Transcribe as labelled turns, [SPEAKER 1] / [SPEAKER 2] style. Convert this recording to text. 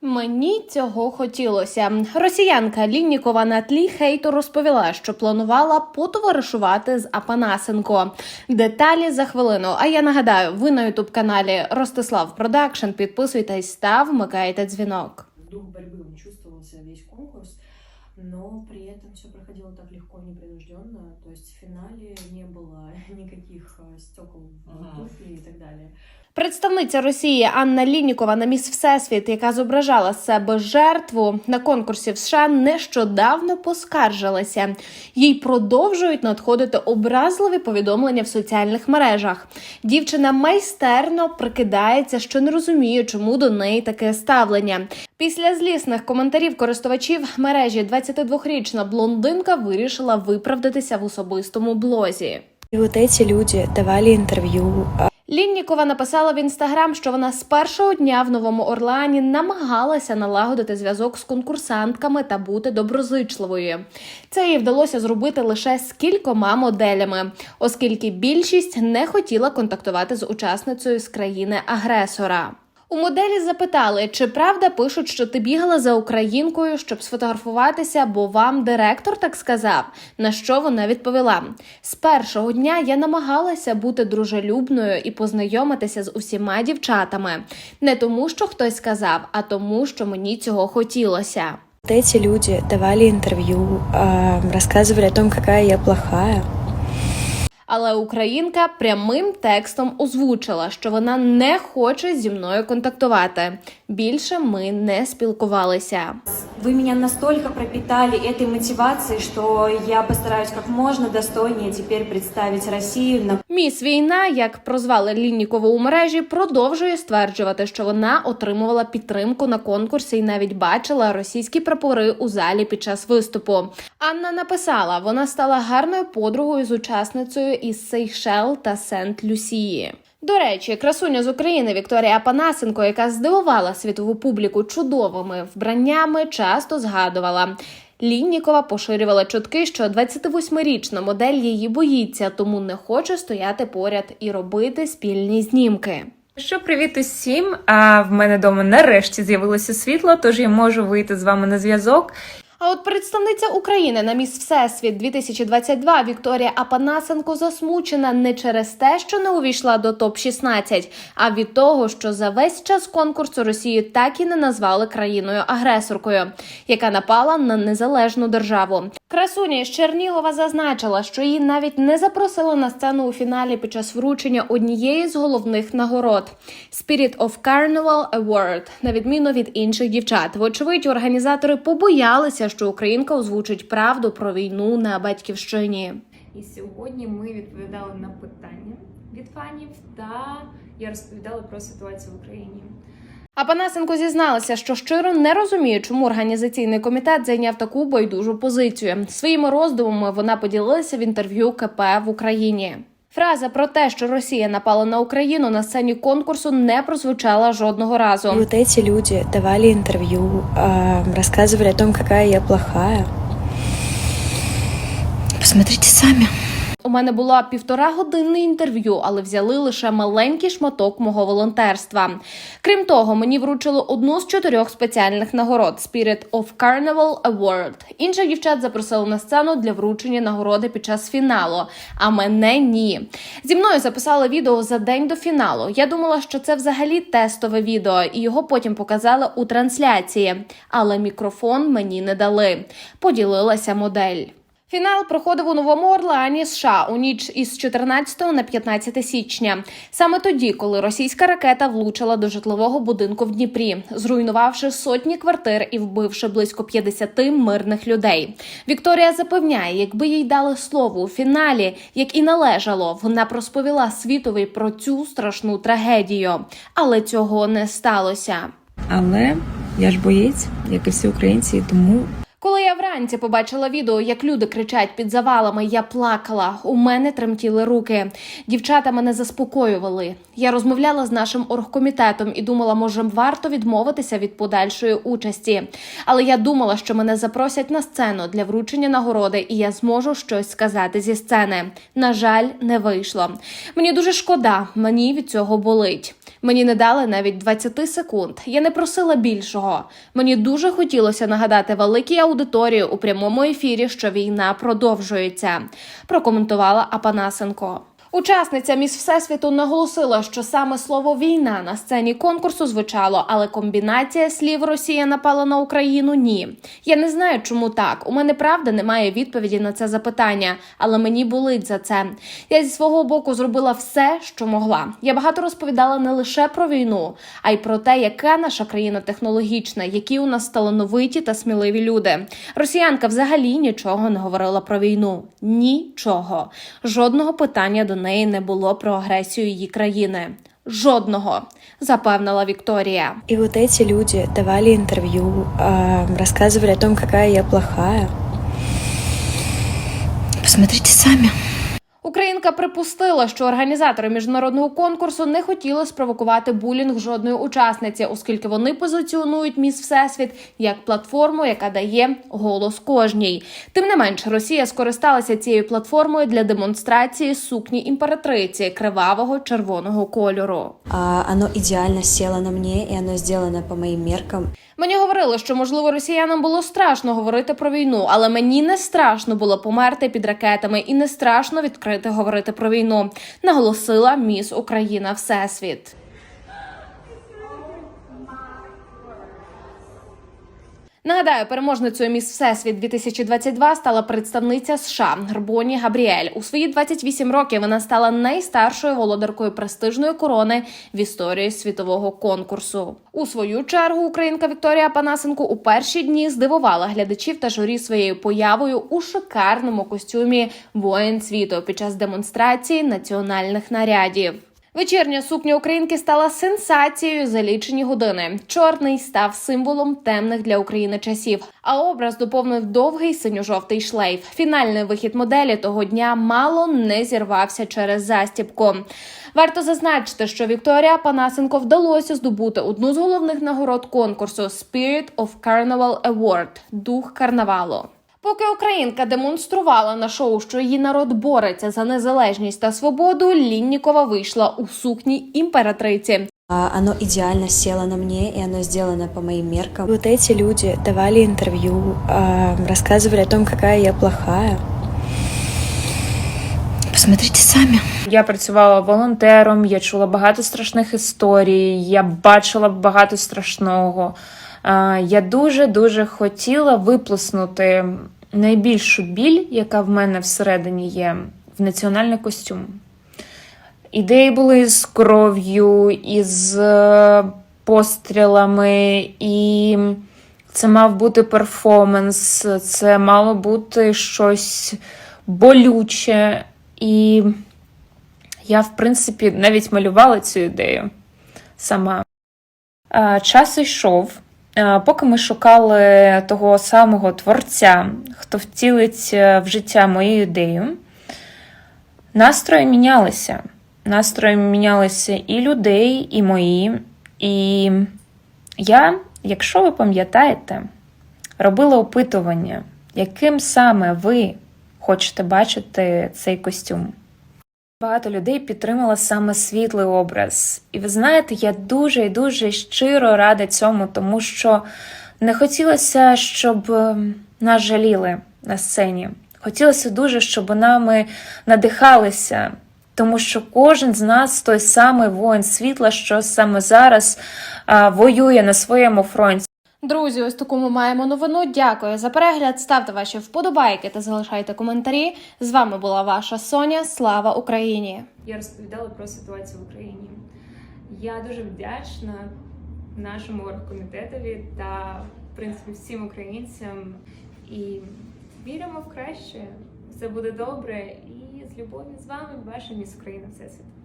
[SPEAKER 1] Мені цього хотілося. Росіянка Ліннікова на тлі хейту розповіла, що планувала потоваришувати з Апанасенко. Деталі за хвилину. А я нагадаю, ви на ютуб каналі Ростислав Продакшн. Підписуйтесь та вмикайте дзвінок.
[SPEAKER 2] дух борьбы он чувствовался весь конкурс, но при этом все проходило так легко и непринужденно. То есть в финале не было никаких э, стекол в
[SPEAKER 3] Ага.
[SPEAKER 2] туфли и так далее.
[SPEAKER 1] Представниця Росії Анна Ліннікова на міс Всесвіт, яка зображала себе жертву на конкурсі в США, нещодавно поскаржилася. Їй продовжують надходити образливі повідомлення в соціальних мережах. Дівчина майстерно прикидається, що не розуміє, чому до неї таке ставлення. Після злісних коментарів користувачів мережі 22-річна блондинка вирішила виправдатися в особистому блозі.
[SPEAKER 4] И вот эти люди давали интервью, а,
[SPEAKER 1] Ліннікова написала в інстаграм, що вона з першого дня в Новому Орлеані намагалася налагодити зв'язок з конкурсантками та бути доброзичливою. Це їй вдалося зробити лише з кількома моделями, оскільки більшість не хотіла контактувати з учасницею з країни-агресора. У моделі запитали, чи правда пишуть, що ти бігала за українкою, щоб сфотографуватися, бо вам директор так сказав. На що вона відповіла: з першого дня я намагалася бути дружелюбною і познайомитися з усіма дівчатами, не тому, що хтось сказав, а тому, що мені цього хотілося.
[SPEAKER 4] вот эти люди давали интервью, а, рассказывали о том, какая я плохая.
[SPEAKER 1] Але українка прямим текстом озвучила, що вона не хоче зі мною контактувати. Більше ми не спілкувалися.
[SPEAKER 5] Вы меня настолько пропитали этой мотивацией, что я постараюсь как можно достойнее теперь представить Россию на
[SPEAKER 1] Міс війна, як прозвали Ліннікову у мережі, продовжує стверджувати, що вона отримувала підтримку на конкурсі і навіть бачила російські прапори у залі під час виступу. Анна написала, вона стала гарною подругою з учасницею із Сейшел та Сент-Люсії. До речі, красуня з України Вікторія Панасенко, яка здивувала світову публіку чудовими вбраннями, часто згадувала. Ліннікова поширювала чутки, що 28-річна модель її боїться, тому не хоче стояти поряд і робити спільні знімки.
[SPEAKER 6] Що привіт усім! А в мене вдома нарешті з'явилося світло, тож я можу вийти з вами на зв'язок.
[SPEAKER 1] А от представниця України на міс Всесвіт 2022 Вікторія Апанасенко засмучена не через те, що не увійшла до топ 16 а від того, що за весь час конкурсу Росію так і не назвали країною агресоркою, яка напала на незалежну державу. Красуня з Чернігова зазначила, що її навіть не запросили на сцену у фіналі під час вручення однієї з головних нагород Spirit of Carnival Award, на відміну від інших дівчат. Вочевидь, організатори побоялися, що українка озвучить правду про війну на батьківщині.
[SPEAKER 7] І сьогодні ми відповідали на питання від фанів, та я розповідала про ситуацію в Україні.
[SPEAKER 1] А Панасенко зізналася, що щиро не розуміє, чому організаційний комітет зайняв таку байдужу позицію. Своїми роздумами вона поділилася в інтерв'ю КП в Україні. Фраза про те, що Росія напала на Україну на сцені конкурсу, не прозвучала жодного разу.
[SPEAKER 4] И вот эти люди давали интервью, а, рассказывали о том, какая я плохая. Посмотрите сами.
[SPEAKER 1] Мене було півтора годинне інтерв'ю, але взяли лише маленький шматок мого волонтерства. Крім того, мені вручили одну з чотирьох спеціальних нагород Spirit of Carnival Award. Інших дівчат запросили на сцену для вручення нагороди під час фіналу. А мене ні. Зі мною записали відео за день до фіналу. Я думала, що це взагалі тестове відео, і його потім показали у трансляції. Але мікрофон мені не дали. Поділилася модель. Фінал проходив у Новому Орлеані, США у ніч із 14 на 15 січня. Саме тоді, коли російська ракета влучила до житлового будинку в Дніпрі, зруйнувавши сотні квартир і вбивши близько 50 мирних людей. Вікторія запевняє, якби їй дали слово у фіналі, як і належало, вона б розповіла світові про цю страшну трагедію. Але цього не сталося.
[SPEAKER 8] Але я ж боєць, як і всі українці, тому
[SPEAKER 1] Коли я вранці побачила відео, як люди кричать під завалами, я плакала. У мене тремтіли руки. Дівчата мене заспокоювали. Я розмовляла з нашим оргкомітетом і думала, може, варто відмовитися від подальшої участі. Але я думала, що мене запросять на сцену для вручення нагороди, і я зможу щось сказати зі сцени. На жаль, не вийшло. Мені дуже шкода, мені від цього болить. Мені не дали навіть 20 секунд. Я не просила більшого. Мені дуже хотілося нагадати великій аудиторії у прямому ефірі, що війна продовжується. Прокоментувала Апанасенко. Учасниця міс Всесвіту наголосила, що саме слово війна на сцені конкурсу звучало, але комбінація слів Росія напала на Україну ні. Я не знаю, чому так. У мене правда немає відповіді на це запитання, але мені болить за це. Я зі свого боку зробила все, що могла. Я багато розповідала не лише про війну, а й про те, яка наша країна технологічна, які у нас талановиті та сміливі люди. Росіянка взагалі нічого не говорила про війну. Нічого. Жодного питання до неї не було про агресію її країни. Жодного, запевнила Вікторія.
[SPEAKER 4] И вот эти люди давали интервью, розказували о том, какая я плохая.
[SPEAKER 8] Посмотрите сами.
[SPEAKER 1] Українка припустила, що організатори міжнародного конкурсу не хотіли спровокувати булінг жодної учасниці, оскільки вони позиціонують міс Всесвіт як платформу, яка дає голос кожній. Тим не менш, Росія скористалася цією платформою для демонстрації сукні імператриці кривавого червоного кольору.
[SPEAKER 3] Оно ідеально сіло на мені і оно зроблено по моїм меркам.
[SPEAKER 1] Мені говорили, що можливо росіянам було страшно говорити про війну, але мені не страшно було померти під ракетами і не страшно відкрити говорити про війну, наголосила міс Україна Всесвіт. Нагадаю, переможницею міс Всесвіт 2022 стала представниця США Грбоні Габріель. У свої 28 років вона стала найстаршою володаркою престижної корони в історії світового конкурсу. У свою чергу українка Вікторія Панасенко у перші дні здивувала глядачів та журі своєю появою у шикарному костюмі воїн світу під час демонстрації національних нарядів. Вечірня сукня українки стала сенсацією за лічені години. Чорний став символом темних для України часів. А образ доповнив довгий синьо-жовтий шлейф. Фінальний вихід моделі того дня мало не зірвався через застібку. Варто зазначити, що Вікторія Панасенко вдалося здобути одну з головних нагород конкурсу Spirit of Carnival Award – дух карнавалу. Поки українка демонструвала на шоу, що її народ бореться за незалежність та свободу, Ліннікова вийшла у сукні імператриці.
[SPEAKER 3] А, Оно идеально село на мне, и оно сделано по моим
[SPEAKER 4] И
[SPEAKER 3] меркам.
[SPEAKER 4] вот эти люди давали интервью, а, рассказывали о том, какая я плохая.
[SPEAKER 8] Посмотрите сами.
[SPEAKER 6] Я працювала волонтером, я чула багато страшних історій, я бачила багато страшного. Я дуже дуже хотіла виплеснути найбільшу біль, яка в мене всередині є, в національний костюм. Ідеї були з кров'ю, із е, пострілами, і це мав бути перформанс, це мало бути щось болюче. І я, в принципі, навіть малювала цю ідею сама. Час йшов, поки ми шукали того самого творця, хто втілить е, в життя мою ідею. Настрої мінялися. Настрої мінялися і людей, і мої. І я, якщо ви пам'ятаєте, робила опитування, яким саме ви хочете бачити цей костюм. Багато людей підтримала саме світлий образ. І ви знаєте, я дуже і дуже щиро рада цьому, тому що не хотілося, щоб е, нас жаліли на сцені. Хотілося дуже, щоб нами надихалися, тому що кожен з нас той самий воїн світла, що саме зараз воює на своєму фронті.
[SPEAKER 1] Друзі, ось таку ми маємо новину. Дякую за перегляд. Ставте ваші вподобайки та залишайте коментарі. З вами була ваша Соня. Слава Україні!
[SPEAKER 7] Я розповідала про ситуацію в Україні. Я дуже вдячна нашому оргкомітетові та, в принципі, всім українцям. І віримо в краще. Все буде добре. І з любов'ю з вами, ваша міс Україна Всесвіт.